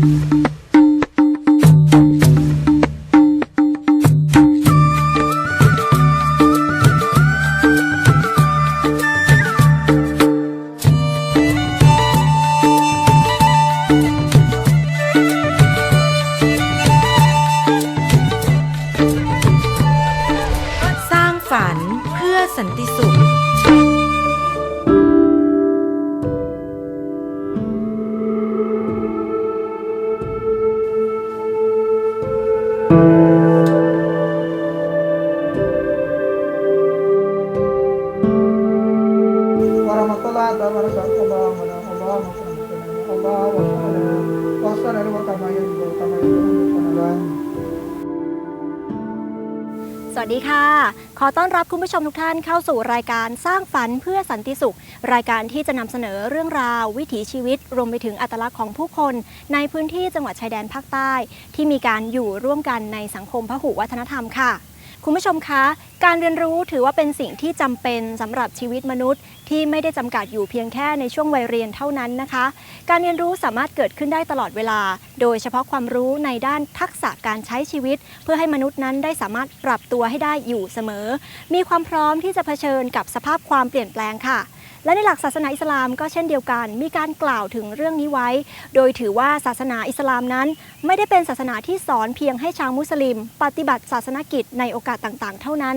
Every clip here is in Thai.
ส Papa, wasa na rin wata mayan, wata mayan, สวัสดีค่ะ ขอต้อนรับคุณผู้ชมทุกท่านเข้าสู่รายการสร้างฝันเพื่อสันติสุข รายการที่จะนำเสนอเรื่องราว วิถีชีวิต รวมไปถึงอัตลักษณ์ของผู้คน ในพื้นที่จังหวัดชายแดนภาคใต้ ที่มีการอยู่ร่วมกันในสังคมพหุวัฒนธรรมค่ะ คุณผู้ชมคะ การเรียนรู้ถือว่าเป็นสิ่งที่จำเป็นสำหรับชีวิตมนุษย์ ที่ไม่ได้จำกัดอยู่เพียงแค่ในช่วงวัยเรียนเท่านั้นนะคะ การเรียนรู้สามารถเกิดขึ้นได้ตลอดเวลา โดยเฉพาะความรู้ในด้านทักษะการใช้ชีวิต เพื่อให้มนุษย์นั้นได้สามารถปรับตัวให้ได้อยู่เสมอ มีความพร้อมที่จะเผชิญกับสภาพความเปลี่ยนแปลงค่ะ และในหลักศาสนาอิสลามก็เช่นเดียวกัน มีการกล่าวถึงเรื่องนี้ไว้ โดยถือว่าศาสนาอิสลามนั้น ไม่ได้เป็นศาสนาที่สอนเพียงให้ชาวมุสลิม ปฏิบัติศาสนกิจในโอกาสต่างๆ เท่านั้น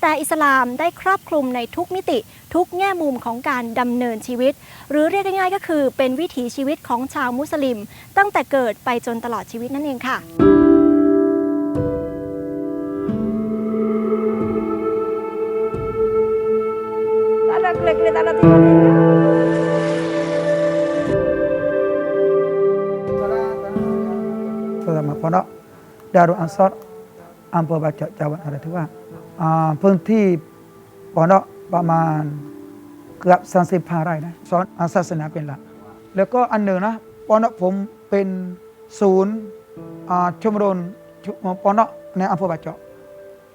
แต่อิสลามได้ครอบคลุมในทุกมิติ ทุกแง่มุมของการดำเนินชีวิต หรือเรียกง่ายๆก็คือ เป็นวิถีชีวิตของชาวมุสลิม ตั้งแต่เกิดไปจนตลอดชีวิตนั่นเองค่ะ Darul Ansar อำเภอบาเจาะจังหวัดนราธิวาสอ่าพื้นที่ปอนดประมาณเกือบ35ไร่นะสอนศาสนาเป็นหลัก แล้วก็อันหนึ่งนะปอนดผมเป็นศูนย์อ่าชมรมชุปอนดในอำเภอบาเจาะ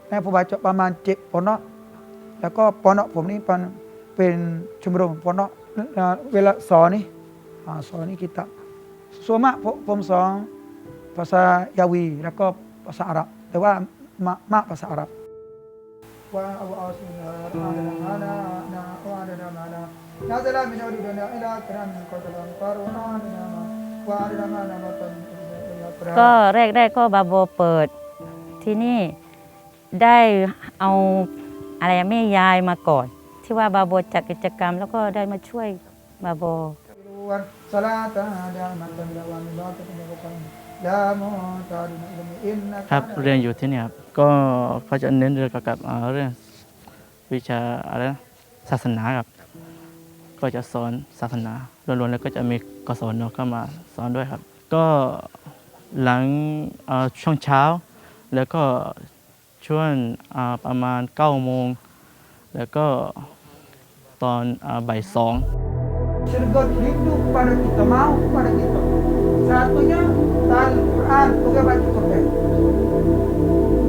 ในอำเภอบาเจาะประมาณเจ็ดปอนดแล้วก็ปอนดผมนี่เป็นเป็นชมรมปอนดอ่าเวลาสอนนี่อ่าสอนนี่กิตาส่วนมากผมผมสอน ภาษายาวี แล้วก็ภาษาอาหรับแต่ว่ามามากภาษาอาหรับว่าอัลลอฮฺสุบฮานะฮูวะตะอาลานะวะนะมานะนาซาลามินอุดุนะอิลาครามินกอตลันฟารุนานะวะนะมานะมะตันก็แรกแรกก็บาโบเปิดที่นี่ได้เอาอะไรแม่ยายมาก่อน ที่ว่าบาโบจัดกิจกรรม แล้วก็ได้มาช่วยบาโบสลาตะดามันตันละวันบาตะมินก ครับเรียนอยู่ที่นี่ครับก็เขาจะเน้นเรื่องเกี่ยวกับเรื่องวิชาอะไรนะศาสนาครับ ก็จะสอนศาสนาล้วนๆแล้วก็จะมีกศนเข้ามาสอนด้วยครับ ก็หลังช่วงเช้า แล้วก็ช่วงประมาณ9โมงแล้วก็ตอนบ่ายสอง Surga rindu pada kita, mau pada kita. Satunya Al Quran, bukan baca Quran.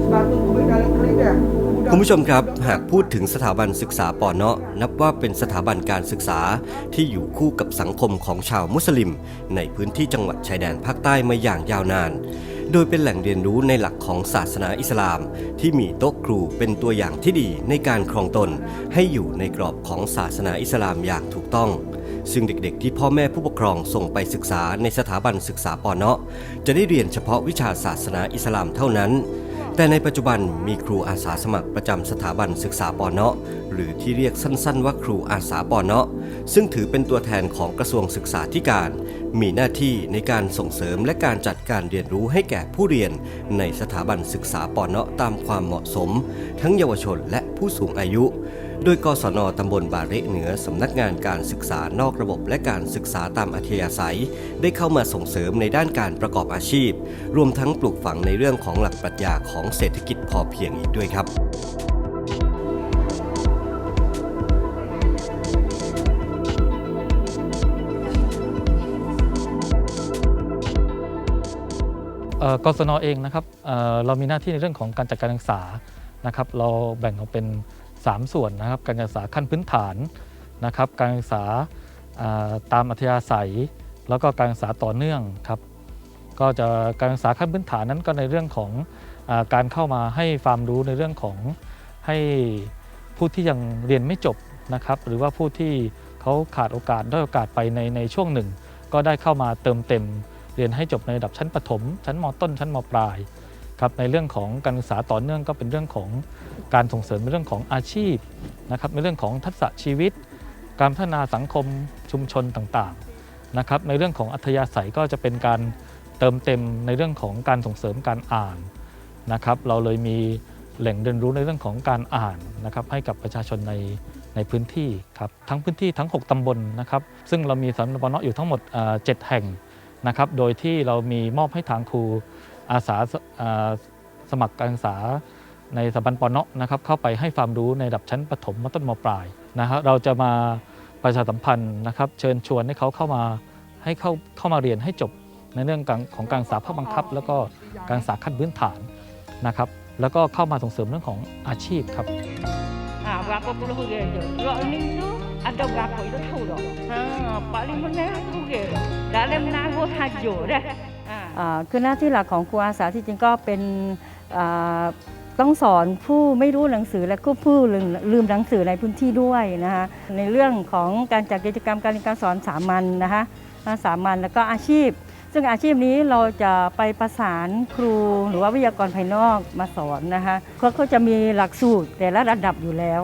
Sebab itu kubik dalam lidah. คุณผู้ชมครับ หากพูดถึงสถาบันศึกษาปอเนาะนับว่าเป็นสถาบันการศึกษาที่อยู่คู่กับสังคมของชาวมุสลิม ในพื้นที่จังหวัดชายแดนภาคใต้มาอย่างยาวนาน โดยเป็นแหล่งเรียนรู้ในหลักของศาสนาอิสลาม ที่มีโต๊ะครูเป็นตัวอย่างที่ดีในการครองตน ให้อยู่ในกรอบของศาสนาอิสลามอย่างถูกต้อง ซึ่งเด็กๆ ที่พ่อแม่ผู้ปกครองส่งไปศึกษาในสถาบันศึกษาปอเนาะจะได้เรียนเฉพาะวิชาศาสนาอิสลามเท่านั้น แต่ในปัจจุบันมีครูอาสาสมัครประจำสถาบันศึกษาปอเนาะหรือที่เรียกสั้นๆ ว่าครูอาสาปอเนาะซึ่งถือเป็นตัวแทนของกระทรวงศึกษาธิการ มีหน้าที่ในการส่งเสริมและการจัดการเรียนรู้ให้แก่ผู้เรียน ในสถาบันศึกษาปอเนาะตามความเหมาะสม ทั้งเยาวชนและผู้สูงอายุ โดยกศนตำบลบาเระเหนือสำนักงานการศึกษานอกระบบและการศึกษาตามอัธยาศัย ได้เข้ามาส่งเสริมในด้านการประกอบอาชีพ รวมทั้งปลูกฝังในเรื่องของหลักปรัชญาของเศรษฐกิจพอเพียงอีกด้วยครับกศนเองนะครับเเรามีหน้าที่ในเรื่องของการจัดการศึกษานะครับ เราแบ่งออกเป็น 3 ส่วนนะครับ การศึกษาขั้นพื้นฐานนะครับ การศึกษาตามอัธยาศัย แล้วก็การศึกษาต่อเนื่องครับ ก็จะการศึกษาขั้นพื้นฐานนั้นก็ในเรื่องของอการเข้ามาให้ความรู้ในเรื่องของให้ผู้ที่ยังเรียนไม่จบนะครับ หรือว่าผู้ที่เขาขาดโอกาสได้อยโอกาสไปในในช่วงหนึ่ง ก็ได้เข้ามาเติมเต็ม เรียนให้จบในระดับชั้นประถม ชั้นมต้น ชั้นมปลายครับในเรื่องของการศึกษาต่อเนื่องก็เป็นเรื่องของ การส่งเสริมในเรื่องของอาชีพนะครับในเรื่องของทักษะชีวิต การพัฒนาสังคมชุมชนต่างๆนะครับในเรื่องของอัธยาศัยก็จะเป็นการเติมเต็มในเรื่องของการส่งเสริมการอ่านนะครับเราเลยมีแหล่งเรียนรู้ในเรื่องของการอ่านนะครับให้กับประชาชนในในพื้นที่ครับทั้งพื้นที่ทั้ง 6 ตำบลนะครับซึ่งเรามีสำนักปนอยู่ทั้งหมดเอ่อ7แห่งนะครับโดยที่เรามีมอบให้ทางครูอาสาสอ่าสมัครการศึกษา ในสถาบันปอนเนาะนะครับเข้าไปให้ความรู้ในระดับชั้นประถมมต้นมปลายนะฮะเราจะมาประชาสัมพันธ์นะครับ เชิญชวนให้เขาเข้ามาให้เข้าเข้ามาเรียนให้จบในเรื่องการของการศึกษาภาคบังคับ แล้วก็การศึกษาขั้นพื้นฐานนะครับแล้วก็เข้ามาส่งเสริมเรื่องของอาชีพครับ Ha, berapa puluh orang tu. Rok ni tu ada berapa itu tahu dah. Ha, paling benar tu ke. Dalam nago saja dah. Ha. อ่าคือหน้าที่หลักของครูอาสาที่จริงก็เป็นอ่า ต้องสอนผู้ไม่รู้หนังสือและก็ผู้ลืมลืมหนังสือในพื้นที่ด้วยนะคะในเรื่องของการจัดกิจกรรมการเรียนการสอนสามัญนะคะสามัญแล้วก็อาชีพ ซึ่งอาชีพนี้เราจะไปประสานครูหรือว่าวิทยากรภายนอกมาสอนนะคะเขาก็จะมีหลักสูตรแต่ละระดับอยู่แล้ว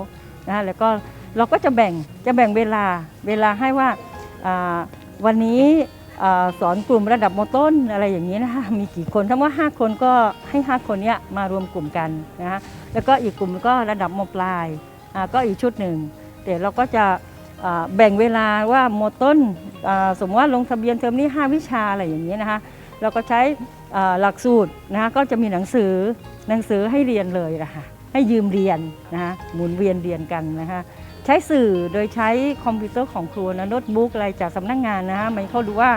นะคะแล้วก็เราก็จะแบ่งจะแบ่งเวลาเวลาให้ว่าวันนี้ สอนกลุ่มระดับมต้นอะไรอย่างนี้นะคะมีกี่คนถ้าว่า 5 คนก็ให้ 5 คนเนี้ยมารวมกลุ่มกันนะคะแล้วก็อีกกลุ่มก็ระดับมปลายก็อีกชุดหนึ่งแต่เราก็จะแบ่งเวลาว่ามต้นสมมติว่าลงทะเบียนเทอมนี้ 5 วิชาอะไรอย่างนี้นะคะเราก็ใช้หลักสูตรนะคะก็จะมีหนังสือหนังสือให้เรียนเลยนะคะให้ยืมเรียนนะคะหมุนเวียนเรียนกันนะคะ ใช้สื่อโดยใช้คอมพิวเตอร์ของครูนะโน้ตบุ๊กอะไรจากสำนักงานนะฮะมันเขาดูว่า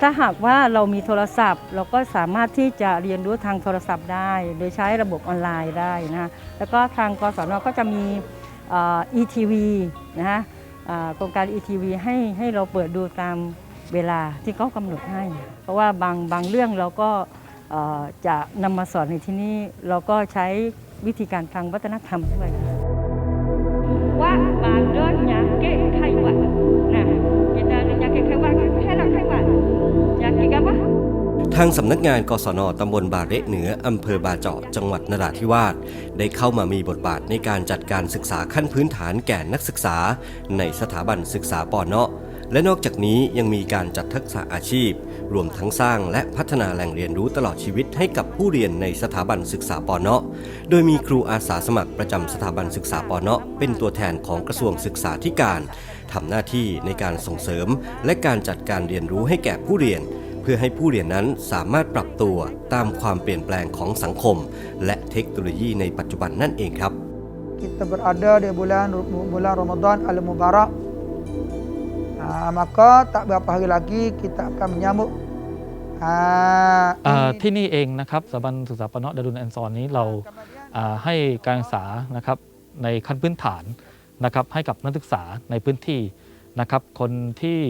ถ้าหากว่าเรามีโทรศัพท์ เราก็สามารถที่จะเรียนรู้ทางโทรศัพท์ได้ โดยใช้ระบบออนไลน์ได้นะแล้วก็ทางกศนก็จะมีเอ่อ ETV นะฮะโครงการ ETV ให้ให้เราเปิดดูตามเวลาที่เขากำหนดให้ เพราะว่าบางบางเรื่องเราก็จะนำมาสอนในที่นี่เราก็ใช้วิธีการทางวัฒนธรรมด้วย ทางสำนักงานกศนตำบลบาเระเหนืออำเภอบาเจาะจังหวัดนราธิวาสได้เข้ามามีบทบาทในการจัดการศึกษาขั้นพื้นฐานแก่นักศึกษา ในสถาบันศึกษาปอเนาะ และนอกจากนี้ยังมีการจัดทักษะอาชีพ รวมทั้งสร้างและพัฒนาแหล่งเรียนรู้ตลอดชีวิตให้กับผู้เรียนในสถาบันศึกษาปอเนาะ โดยมีครูอาสาสมัครประจำสถาบันศึกษาปอเนาะ เป็นตัวแทนของกระทรวงศึกษาธิการทำหน้าที่ในการส่งเสริม และการจัดการเรียนรู้ให้แก่ผู้เรียน เพื่อให้ผู้เรียนนั้นสามารถปรับตัวตามความเปลี่ยนแปลงของสังคม และเทคโนโลยีในปัจจุบันนั่นเองครับ kita berada di bulan bulan Ramadan Al Mubarak. Ha, maka tak berapa hari lagi kita akan menyambut ha, อ่า ini ที่นี่เองนะครับสถาบันศึกษาปนดารุนแอนซอนนี้เราอ่าให้การศึกษานะครับในขั้นพื้นฐานนะครับให้กับนักศึกษาในพื้นที่นะครับ คนที่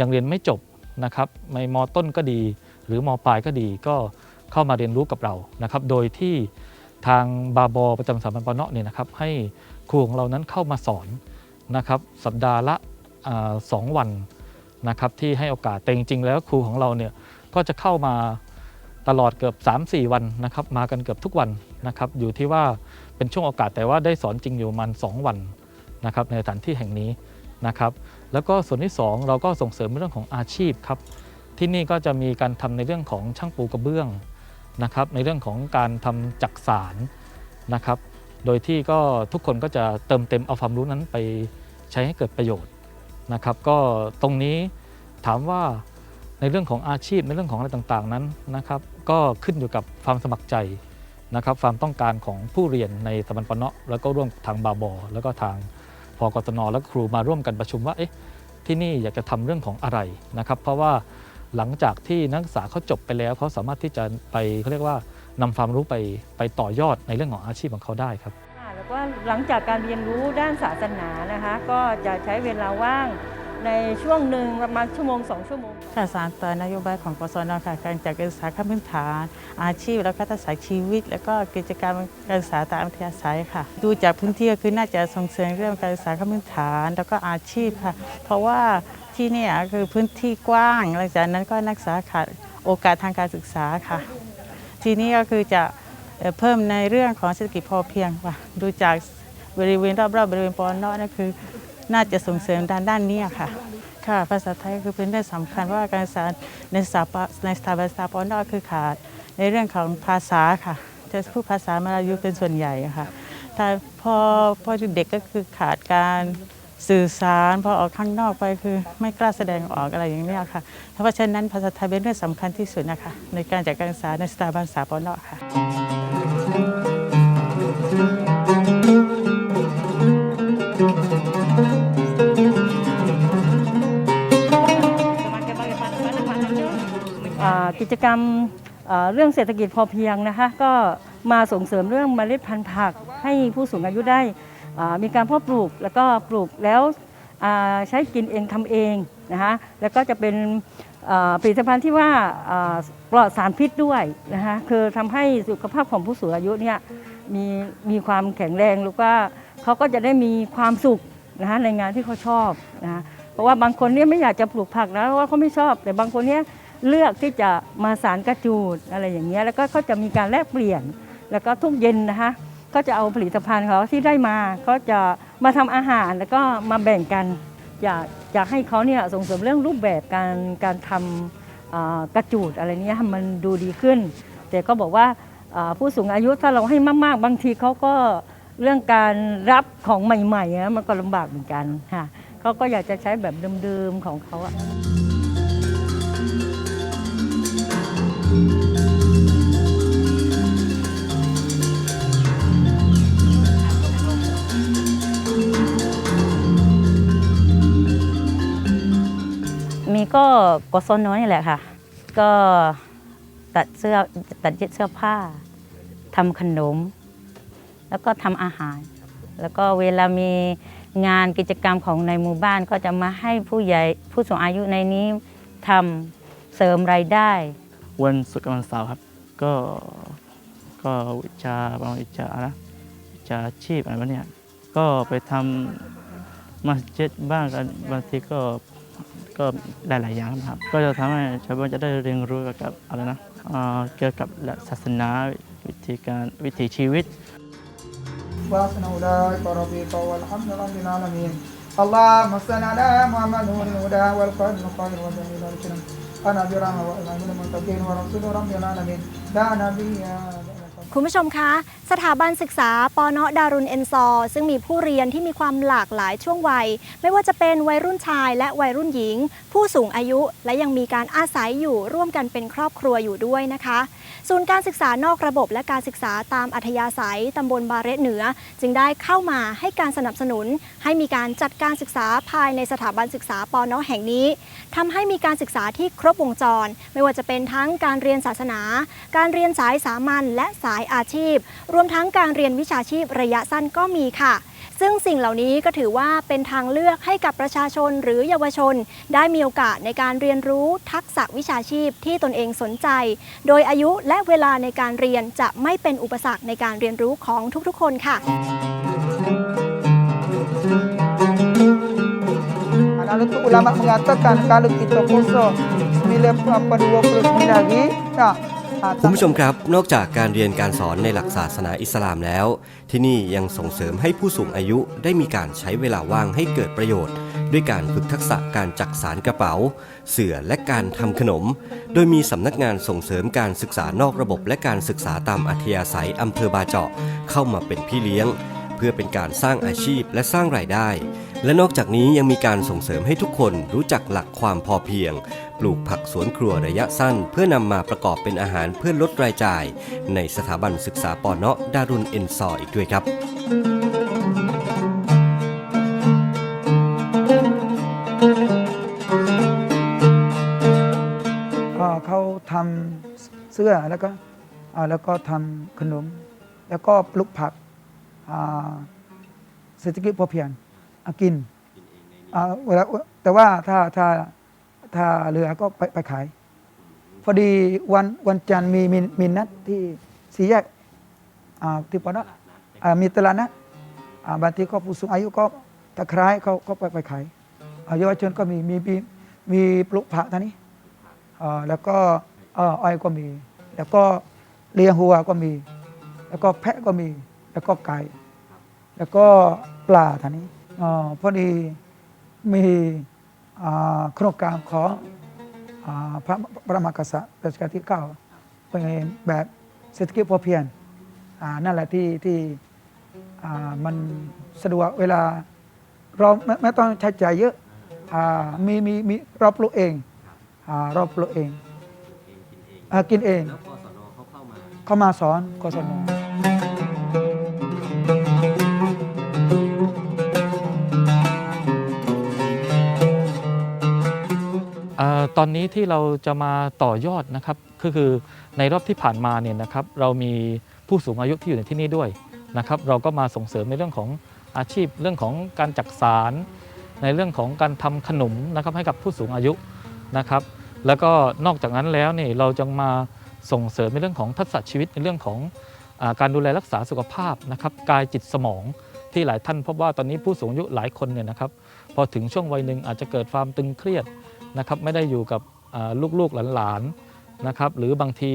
ยังเรียนไม่จบนะครับในมต้นก็ดี หรือมปลายก็ดีก็เข้ามาเรียนรู้กับเรานะครับ โดยที่ทางบาบอประจำสถาบันปนเนี่ยนะครับ ให้ครูของเรานั้นเข้ามาสอนนะครับ สัปดาห์ละอา สองวันนะครับที่ให้โอกาสแต่จริงๆ แล้วครูของเราเนี่ยก็จะเข้ามาตลอดเกือบ 3-4 วันนะครับมากันเกือบทุกวันนะครับอยู่ที่ว่าเป็นช่วงโอกาสแต่ว่าได้สอนจริงอยู่มาณ2วันนะครับในสถานที่แห่งนี้นะครับแล้วก็ส่วนที่ 2 เราก็ส่งเสริมเรื่องของอาชีพครับที่นี่ก็จะมีการทำในเรื่องของช่างปูกระเบื้องนะครับในเรื่องของการทำจักสารนะครับโดยที่ก็ทุกคนก็จะเติมเต็มเอาความรู้นั้นไปใช้ให้เกิดประโยชน์ นะครับก็ตรงนี้ถามว่าในเรื่องของอาชีพในเรื่องของอะไรต่างๆนั้นนะครับ ก็ขึ้นอยู่กับความสมัครใจนะครับความต้องการของผู้เรียนในสถาบันปนเนาะแล้วก็ร่วมทางบาบอ แล้วก็ทางพกตนและครูมาร่วมกันประชุมว่าเอ๊ะที่นี่อยากจะทำเรื่องของอะไรนะครับ เพราะว่าหลังจากที่นักศึกษาเขาจบไปแล้วเขาสามารถที่จะไปเขาเรียกว่านำความรู้ไปไปต่อยอดในเรื่องของอาชีพของเขาได้ครับ วก็หลังจากการเรียนรู้ด้านศาสนานะคะ ก็จะใช้เวลาว่างในช่วงหนึ่งประมาณชั่วโมงสองชั่วโมงค่ะสารต่อนโยบายของกศนค่ะการจัดการศึกษาขั้นพื้นฐาน อาชีพและก็ทักษะชีวิต แล้วก็กิจกรรมการศึกษาตามอัธยาศัยค่ะ ดูจากพื้นที่ก็คือน่าจะส่งเสริมเรื่องการศึกษาขั้นพื้นฐาน แล้วก็อาชีพค่ะ เพราะว่าที่นี่คือพื้นที่กว้างหลังจากนั้นก็นักศึกษาขาดโอกาสทางการศึกษาค่ะ ทีนี้ก็คือจะ เพิ่มในเรื่องของเศรษฐกิจพอเพียงค่ะดูจากบริเวณรอบๆบริเวณปอนนอกนั่นคือ น่าจะส่งเสริมด้านด้านนี้ค่ะค่ะภาษาไทยคือเป็นเรื่องสำคัญว่าการศึกษาในสถาในสถาบันสถาปนก็คือขาดในเรื่องของภาษาค่ะจะพูดภาษามาลายูเป็นส่วนใหญ่ค่ะถ้าพอพอเด็กก็คือขาดการสื่อสารพอออกข้างนอกไปคือไม่กล้าแสดงออกอะไรอย่างนี้ค่ะ เพราะฉะนั้นภาษาไทยเป็นเรื่องสำคัญที่สุดนะคะ ในการจัดการศึกษาในสถาบันสถาปนอค่ะ กิจกรรมเรื่องเศรษฐกิจพอเพียงนะคะก็มาส่งเสริมเรื่องเมล็ดพันธุ์ผักให้ผู้สูงอายุได้มีการเพาะปลูกแล้วก็ปลูกแล้วใช้กินเองทำเองนะคะแล้วก็จะเป็น ผลิตภัณฑ์ที่ว่าปลอดสารพิษด้วยนะคะคือทำให้สุขภาพของผู้สูงอายุเนี่ยมีมีความแข็งแรงแล้วก็เขาก็จะได้มีความสุขนะคะในงานที่เขาชอบนะคะเพราะว่าบางคนเนี่ยไม่อยากจะปลูกผักนะเพราะว่าเขาไม่ชอบ แต่บางคนเนี่ยเลือกที่จะมาสารกระจูดอะไรอย่างเงี้ยแล้วก็เขาจะมีการแลกเปลี่ยน แล้วก็ทุกเย็นนะคะก็จะเอาผลิตภัณฑ์เขาที่ได้มาก็จะมาทำอาหารแล้วก็มาแบ่งกันอยาก อยากให้เขาเนี่ยส่งเสริมเรื่องรูปแบบการการทำกระจูดอะไรเนี้ยมันดูดีขึ้น แต่ก็บอกว่าอ่าผู้สูงอายุถ้าเราให้มากๆ บางทีเขาก็เรื่องการรับของใหม่ๆนะมันก็ลำบากเหมือนกันค่ะเขาก็อยากจะใช้แบบเดิมๆของเขาอะ มีก็กศนน้อยนี่แหละค่ะ ก็ตัดเสื้อตัดเย็บเสื้อผ้าทำขนม แล้วก็ทำอาหาร แล้วก็เวลามีงานกิจกรรมของในหมู่บ้านก็จะมาให้ผู้ใหญ่ผู้สูงอายุในนี้ทำเสริมรายได้ วันศุกร์กับวันเสาร์ครับ ก็ก็วิชาบางวิชานะวิชาชีพอะไรวะเนี่ยก็ไปทำมัสยิดบ้างกันบางทีก็ ก็หลาย ๆ อย่างครับ ก็จะทำให้ชาวบ้านจะได้เรียนรู้เกี่ยวกับอะไรนะอ่าเกี่ยวกับหลักศาสนาวิธีการวิถีชีวิต وحسن أولئك رفيقا والحمد لله رب العالمين اللهم صل على محمد نور الهدى والقائد القائل وجميل الكرم أنا برحمة وإمام المتقين ورسول رب العالمين لا نبي بعده คุณผู้ชมคะ สถาบันศึกษาปอนอดารุณเอนซอ ซึ่งมีผู้เรียนที่มีความหลากหลายช่วงวัย ไม่ว่าจะเป็นวัยรุ่นชายและวัยรุ่นหญิง ผู้สูงอายุ และยังมีการอาศัยอยู่ร่วมกันเป็นครอบครัวอยู่ด้วยนะคะ ศูนย์การศึกษานอกระบบและการศึกษาตามอัธยาศัยตำบลบาเรตเหนือ จึงได้เข้ามาให้การสนับสนุน ให้มีการจัดการศึกษาภายในสถาบันศึกษาปอนอแห่งนี้ทำให้มีการศึกษาที่ครบวงจร ไม่ว่าจะเป็นทั้งการเรียนศาสนา การเรียนสายสามัญและสายอาชีพ รวมทั้งการเรียนวิชาชีพระยะสั้นก็มีค่ะซึ่งสิ่งเหล่านี้ก็ถือว่าเป็นทางเลือกให้กับประชาชนหรือเยาวชน ได้มีโอกาสในการเรียนรู้ทักษะวิชาชีพที่ตนเองสนใจ โดยอายุและเวลาในการเรียนจะไม่เป็นอุปสรรคในการเรียนรู้ของทุกๆ คนค่ะ Lalu tu ulama mengatakan kalau kita puasa 9 lagi, nah คุณผู้ชมครับ นอกจากการเรียนการสอนในหลักศาสนาอิสลามแล้ว ที่นี่ยังส่งเสริมให้ผู้สูงอายุได้มีการใช้เวลาว่างให้เกิดประโยชน์ ด้วยการฝึกทักษะการจักสารกระเป๋า เสื่อและการทำขนม โดยมีสำนักงานส่งเสริมการศึกษานอกระบบและการศึกษาตามอัธยาศัยอำเภอบาเจาะเข้ามาเป็นพี่เลี้ยง เพื่อเป็นการสร้างอาชีพและสร้างรายได้ และนอกจากนี้ยังมีการส่งเสริมให้ทุกคนรู้จักหลักความพอเพียง ปลูกผักสวนครัวระยะสั้น เพื่อนำมาประกอบเป็นอาหารเพื่อลดรายจ่าย ในสถาบันศึกษาปอเนาะดารุนเอ็นซออีกด้วยครับก็เขาทำเสื้อแล้วก็อ่าแล้วก็ทำขนม แล้วก็ปลูกผักอ่าเศรษฐกิจพอเพียง อะกินอ่าเวลาแต่ว่าถ้าถ้าถ้าเหลือก็ไปไปขาย พอดีวันวันจันทร์มีมีมีนัดที่สี่แยกอ่าที่ปอนอ่ามีตลาดนะอ่าบางทีก็ผู้สูงอายุก็ตะไคร้เขาก็ไปไปขายอ่าเยาวชนก็มีมีมีมีปลูกผักท่านี้อ่าแล้วก็เอ่ออ้อยก็มี แล้วก็เลี้ยงหัวก็มี แล้วก็แพะก็มี แล้วก็ไก่ แล้วก็ปลาท่านี้ อ่าพอดีมีอ่าโครงการของอ่าพระพระมหากษัตริย์รัชกาลที่เก้าเป็นแบบเศรษฐกิจพอเพียงอ่านั่นแหละที่ที่อ่ามันสะดวกเวลาเราไม่ไม่ต้องใช้จ่ายเยอะอ่ามีมีมีเราปลูกเองอ่าเราปลูกเองอ่ากินเอง แล้วกศนเขาเข้ามา เข้ามาสอนกศน ตอนนี้ที่เราจะมาต่อยอดนะครับก็คือในรอบที่ผ่านมาเนี่ยนะครับเรามีผู้สูงอายุที่อยู่ในที่นี่ด้วยนะครับเราก็มาส่งเสริมในเรื่องของอาชีพ เรื่องของการจักสาร ในเรื่องของการทำขนมนะครับให้กับผู้สูงอายุนะครับ แล้วก็นอกจากนั้นแล้วเนี่ยเราจะมาส่งเสริมในเรื่องของทักษะชีวิตในเรื่องของอการดูแลรักษาสุขภาพนะครับกายจิตสมองที่หลายท่านพบว่าตอนนี้ผู้สูงอายุหลายคนเนี่ยนะครับพอถึงช่วงวัยหนึ่งอาจจะเกิดความตึงเครียด นะครับไม่ได้อยู่กับลูกๆหลานๆนะครับหรือบางที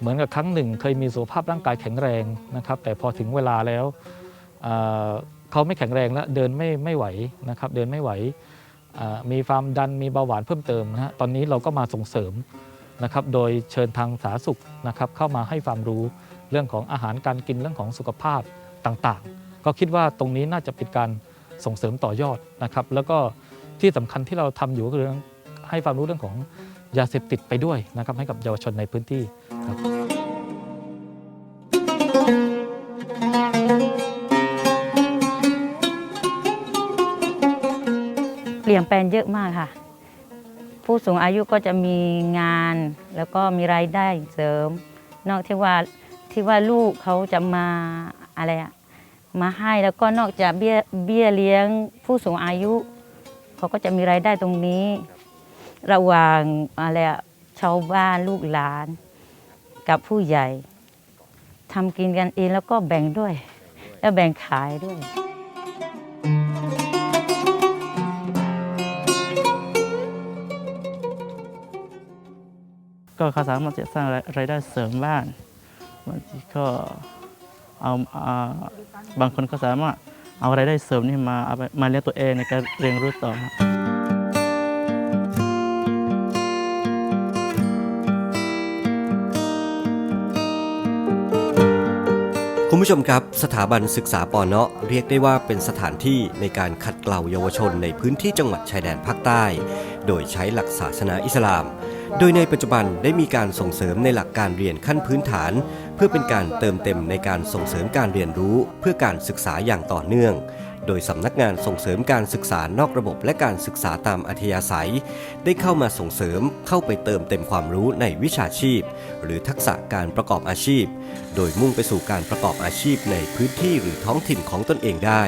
เหมือนกับครั้งหนึ่ง เคยมีสุขภาพร่างกายแข็งแรงนะครับ แต่พอถึงเวลาแล้วเขาไม่แข็งแรงแล้วเดินไม่ไม่ไหวนะครับ เดินไม่ไหวมีความดันมีเบาหวานเพิ่มเติมนะฮะตอนนี้เราก็มาส่งเสริมนะครับ โดยเชิญทางสาธารณสุขนะครับ เข้ามาให้ความรู้เรื่องของอาหารการกินเรื่องของสุขภาพต่างๆ ก็คิดว่าตรงนี้น่าจะเป็นการส่งเสริมต่อยอดนะครับ แล้วก็ที่สำคัญที่เราทำอยู่ก็คือเรื่อง ให้ความรู้เรื่องของยาเสพติดไปด้วยนะครับให้กับเยาวชนในพื้นที่ครับเปลี่ยนแปลงเยอะมากค่ะ ผู้สูงอายุก็จะมีงานแล้วก็มีรายได้เสริม นอกที่ว่าที่ว่าลูกเขาจะมาอะไรอะมาให้แล้วก็นอกจากเบี้ยเบี้ยเลี้ยงผู้สูงอายุ เขาก็จะมีรายได้ตรงนี้ ระหว่างอะไรอะชาวบ้านลูกหลาน กับผู้ใหญ่ทำกินกันเองแล้วก็แบ่งด้วย แล้วแบ่งขายด้วย ก็เขาสามารถจะสร้างรายได้เสริมบ้างบางทีก็เอาบางคนก็สามารถเอารายได้เสริมนี่มาเอามาเลี้ยงตัวเองในการเรียนรู้ต่อ ผู้ชมครับ สถาบันศึกษาปอเนาะเรียกได้ว่าเป็นสถานที่ในการขัดเกลาเยาวชนในพื้นที่จังหวัดชายแดนภาคใต้ โดยใช้หลักศาสนาอิสลาม โดยในปัจจุบันได้มีการส่งเสริมในหลักการเรียนขั้นพื้นฐาน เพื่อเป็นการเติมเต็มในการส่งเสริมการเรียนรู้ เพื่อการศึกษาอย่างต่อเนื่อง โดยสำนักงานส่งเสริมการศึกษานอกระบบและการศึกษาตามอัธยาศัย ได้เข้ามาส่งเสริมเข้าไปเติมเต็มความรู้ในวิชาชีพ หรือทักษะการประกอบอาชีพ โดยมุ่งไปสู่การประกอบอาชีพในพื้นที่หรือท้องถิ่นของตนเองได้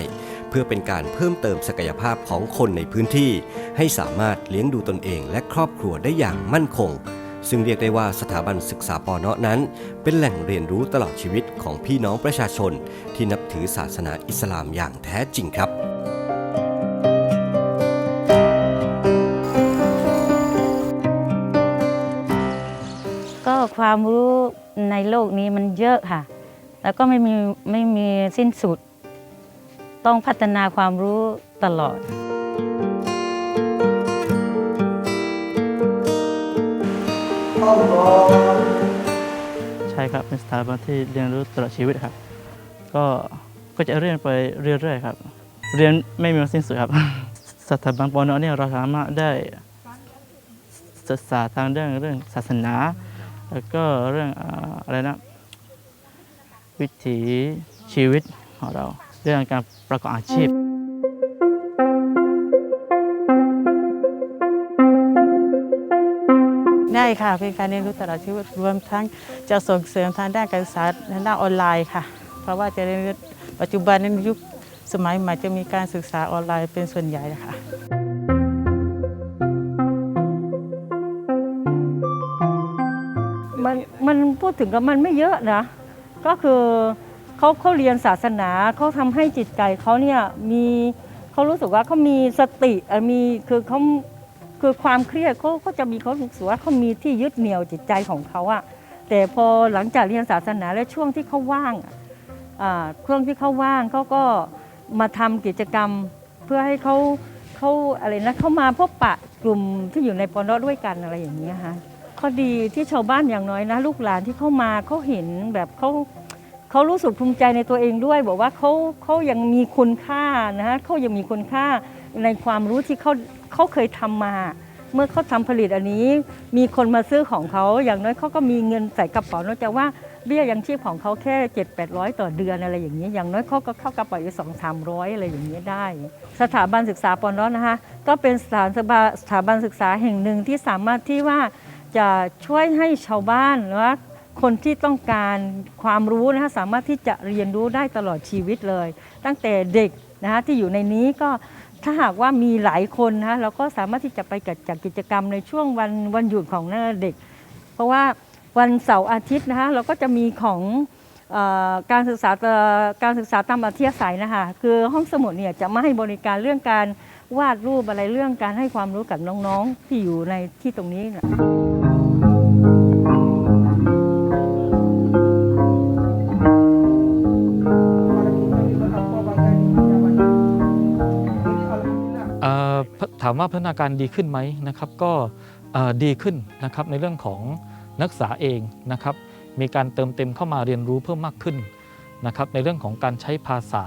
เพื่อเป็นการเพิ่มเติมศักยภาพของคนในพื้นที่ ให้สามารถเลี้ยงดูตนเองและครอบครัวได้อย่างมั่นคง ซึ่งเรียกได้ว่าสถาบันศึกษาปอเนาะนั้น เป็นแหล่งเรียนรู้ตลอดชีวิตของพี่น้องประชาชน ที่นับถือศาสนาอิสลามอย่างแท้จริงครับก็ความรู้ในโลกนี้มันเยอะค่ะ แล้วก็ไม่มีไม่มีสิ้นสุด ต้องพัฒนาความรู้ตลอด ใช่ครับเป็นสถาบันที่เรียนรู้ตลอดชีวิตครับ ก็ก็จะเรียนไปเรื่อยๆครับ เรียนไม่มีวันสิ้นสุดครับ สถาบันปอนเนี่ยเราสามารถได้ศึกษาทางเรื่องเรื่องศาสนา แล้วก็เรื่องอ่าอะไรนะวิถีชีวิตของเรา เรื่องการประกอบอาชีพ ได้ค่ะ เป็นการเรียนรู้ตลอดชีวิตรวมทั้งจะส่งเสริมทางด้านการศึกษาทางด้านออนไลน์ค่ะ เพราะว่าจะเรียนปัจจุบันในยุคสมัยใหม่จะมีการศึกษาออนไลน์เป็นส่วนใหญ่ค่ะมันมันพูดถึงกับมันไม่เยอะนะ ก็คือเขาเขาเรียนศาสนาเขาทำให้จิตใจเขาเนี่ยมีเขารู้สึกว่าเขามีสติมีคือเขา คือความเครียดเขาเขาจะมีเขารู้สึกว่าเขามีที่ยึดเหนี่ยวจิตใจของเขาอะแต่พอหลังจากเรียนศาสนาและช่วงที่เขาว่างช่วงที่เขาว่างเขาก็มาทำกิจกรรมเพื่อให้เขาเขาอะไรนะเขามาพบปะกลุ่มที่อยู่ในปอนอด้วยกันอะไรอย่างเงี้ยฮะข้อดีที่ชาวบ้านอย่างน้อยนะ ลูกหลานที่เข้ามาเขาเห็นแบบเขาเขารู้สึกภูมิใจในตัวเองด้วย บอกว่าเขาเขายังมีคุณค่านะฮะเขายังมีคุณค่าในความรู้ที่เขา เขาเคยทำมา เมื่อเขาทำผลิตอันนี้ มีคนมาซื้อของเขาอย่างน้อยเขาก็มีเงินใส่กระเป๋านอกจากว่าเบี้ยยังชีพของเขาแค่7 8 0 0ต่อเดือนอะไรอย่างนี้ อย่างน้อยเขาก็เข้ากระเป๋าอยู่สองสามร้อยอะไรอย่างนี้ได้ สถาบันศึกษาปอนอนะคะก็เป็นสถานสถาบันศึกษาแห่งหนึ่งที่สามารถที่ว่าจะช่วยให้ชาวบ้านหรือว่า คนที่ต้องการความรู้นะคะสามารถที่จะเรียนรู้ได้ตลอดชีวิตเลย ตั้งแต่เด็กนะคะที่อยู่ในนี้ก็ถ้าหากว่ามีหลายคนนะคะเราก็สามารถที่จะไปจัดกิจกรรมในช่วงวันวันหยุดของเด็ก เพราะว่าวันเสาร์อาทิตย์นะคะเราก็จะมีของอการศึกษาการศึกษาตามอัธยาศัยนะคะคือห้องสมุดเนี่ยจะมาให้บริการเรื่องการวาดรูปอะไรเรื่องการให้ความรู้กับน้องๆที่อยู่ในที่ตรงนี้นะ ถามว่าพัฒนาการดีขึ้นไหมนะครับก็ดีขึ้นนะครับในเรื่องของนักศึกษาเองนะครับมีการเติมเต็มเข้ามาเรียนรู้เพิ่มมากขึ้นนะครับในเรื่องของการใช้ภาษา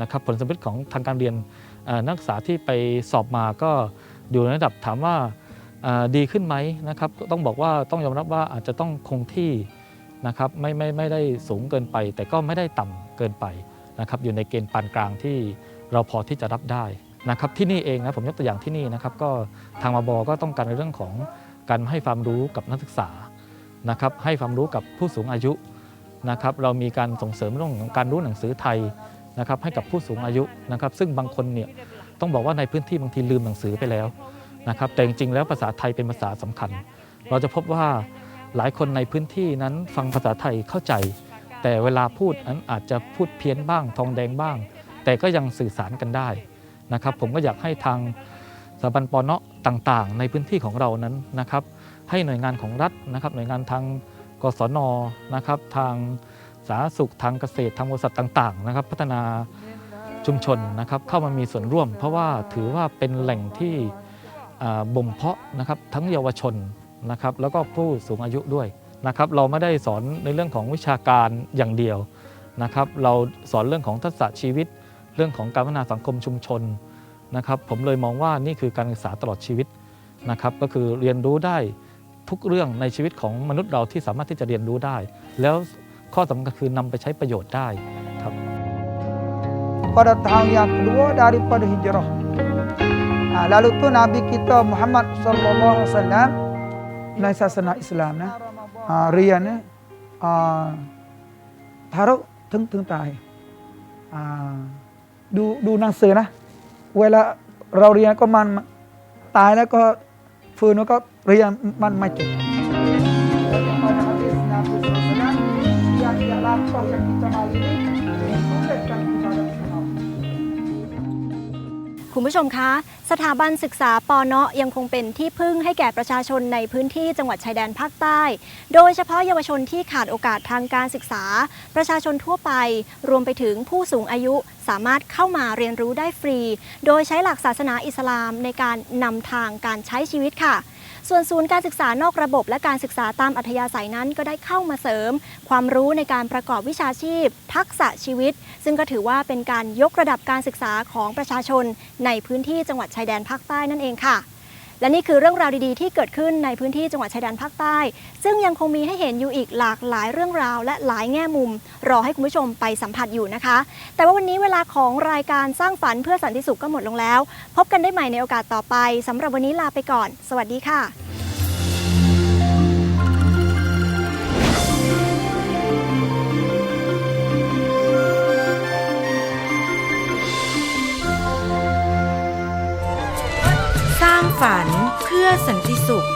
นะครับผลสำเร็จของทางการเรียนนักศึกษาที่ไปสอบมาก็อยู่ในระดับถามว่าดีขึ้นไหมนะครับต้องบอกว่าต้องยอมรับว่าอาจจะต้องคงที่นะครับไม่ไม่ไม่ได้สูงเกินไป แต่ก็ไม่ได้ต่ำเกินไปนะครับอยู่ในเกณฑ์ปานกลางที่เราพอที่จะรับได้ นะครับที่นี่เองนะผมยกตัวอย่างที่นี่นะครับก็ทางมาบอก็ต้องการในเรื่องของการให้ความรู้กับนักศึกษานะครับให้ความรู้กับผู้สูงอายุนะครับเรามีการส่งเสริมเรื่องของการรู้หนังสือไทยนะครับให้กับผู้สูงอายุนะครับซึ่งบางคนเนี่ยต้องบอกว่าในพื้นที่บางทีลืมหนังสือไปแล้วนะครับแต่จริงๆแล้วภาษาไทยเป็นภาษาสำคัญ เราจะพบว่าหลายคนในพื้นที่นั้นฟังภาษาไทยเข้าใจ แต่เวลาพูดนั้นอาจจะพูดเพี้ยนบ้างทองแดงบ้าง แต่ก็ยังสื่อสารกันได้ นะครับ ผมก็อยากให้ทางสถาบันปอเนาะต่างๆ ในพื้นที่ของเรานั้นนะครับ ให้หน่วยงานของรัฐนะครับ หน่วยงานทางกศนนะครับ ทางสาธารณสุขทางเกษตรทางบริษัทต่างๆ นะครับ พัฒนาชุมชนนะครับเข้ามามีส่วนร่วม เพราะว่าถือว่าเป็นแหล่งที่บ่มเพาะนะครับทั้งเยาวชนนะครับ แล้วก็ผู้สูงอายุด้วยนะครับ เราไม่ได้สอนในเรื่องของวิชาการอย่างเดียวนะครับ เราสอนเรื่องของทักษะชีวิต รื่องของการพัฒนาสังคมชุมชนนะครับ ผมเลยมองว่านี่คือการศึกษาตลอดชีวิตนะครับ ก็คือเรียนรู้ได้ทุกเรื่องในชีวิตของมนุษย์เราที่สามารถที่จะเรียนรู้ได้ แล้วข้อสำคัญคือนำไปใช้ประโยชน์ได้ครับ pada tahun yang kedua daripada hijrah. Ha, lalu tu Nabi kita Muhammad sallallahu alaihi wasallam ในศาสนาอิสลามนะเรียนนี่ยอ่าทารกถึงถึงตายอ่า ดูดูหนังสือนะ เวลาเราเรียนก็มันตายแล้วก็ฟื้นแล้วก็เรียนมันไม่จบ คุณผู้ชมคะ สถาบันศึกษาปอเนาะยังคงเป็นที่พึ่งให้แก่ประชาชนในพื้นที่จังหวัดชายแดนภาคใต้ โดยเฉพาะเยาวชนที่ขาดโอกาสทางการศึกษา ประชาชนทั่วไป รวมไปถึงผู้สูงอายุสามารถเข้ามาเรียนรู้ได้ฟรี โดยใช้หลักศาสนาอิสลามในการนำทางการใช้ชีวิตค่ะ ส่วนศูนย์การศึกษานอกระบบและการศึกษาตามอัธยาศัยนั้นก็ได้เข้ามาเสริม ความรู้ในการประกอบวิชาชีพ ทักษะชีวิต ซึ่งก็ถือว่าเป็นการยกระดับการศึกษาของประชาชน ในพื้นที่จังหวัดชายแดนภาคใต้นั่นเองค่ะ และนี่คือเรื่องราวดีๆ ที่เกิดขึ้นในพื้นที่จังหวัดชายแดนภาคใต้ ซึ่งยังคงมีให้เห็นอยู่อีกหลากหลายเรื่องราวและหลายแง่มุม รอให้คุณผู้ชมไปสัมผัสอยู่นะคะ แต่ว่าวันนี้เวลาของรายการสร้างฝันเพื่อสันติสุขก็หมดลงแล้ว พบกันได้ใหม่ในโอกาสต่อไปสำหรับวันนี้ลาไปก่อน สวัสดีค่ะ ฝันเพื่อสันติสุข